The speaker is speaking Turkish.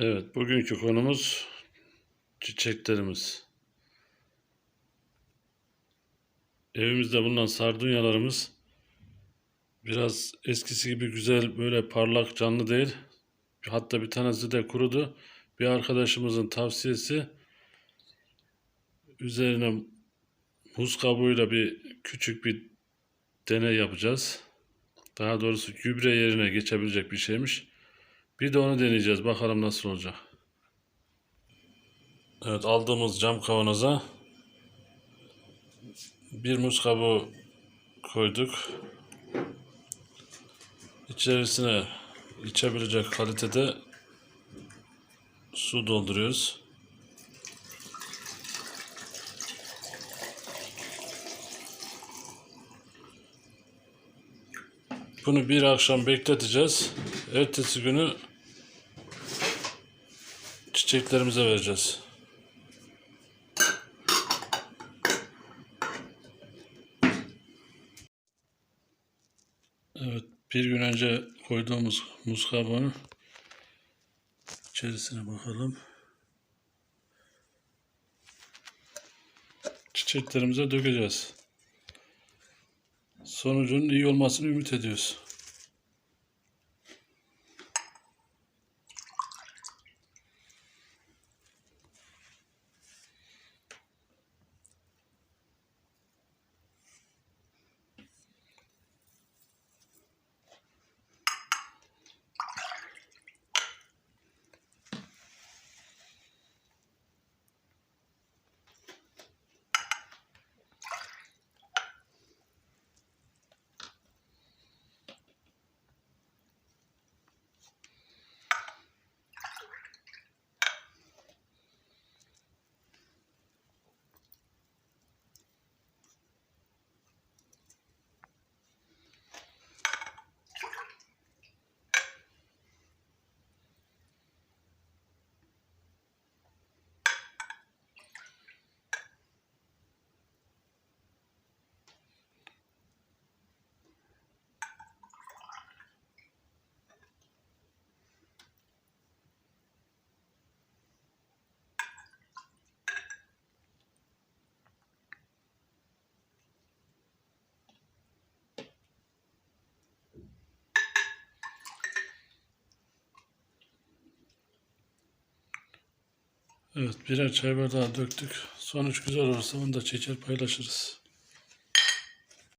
Evet, bugünkü konumuz çiçeklerimiz. Evimizde bulunan sardunyalarımız biraz eskisi gibi güzel, böyle parlak, canlı değil. Hatta bir tanesi de kurudu. Bir arkadaşımızın tavsiyesi üzerine muz kabuğuyla bir küçük bir deney yapacağız. Daha doğrusu gübre yerine geçebilecek bir şeymiş. Bir de onu deneyeceğiz. Bakalım nasıl olacak. Evet aldığımız cam kavanoza bir muz kabuğu koyduk. İçerisine içebilecek kalitede su dolduruyoruz. Bunu bir akşam bekleteceğiz. Ertesi günü çiçeklerimize vereceğiz. Evet, bir gün önce koyduğumuz muz kabuğunu içerisine bakalım. Çiçeklerimize dökeceğiz. Sonucun iyi olmasını ümit ediyoruz. Evet, birer çay bardağı döktük. Sonuç güzel olursa onu da çeker paylaşırız.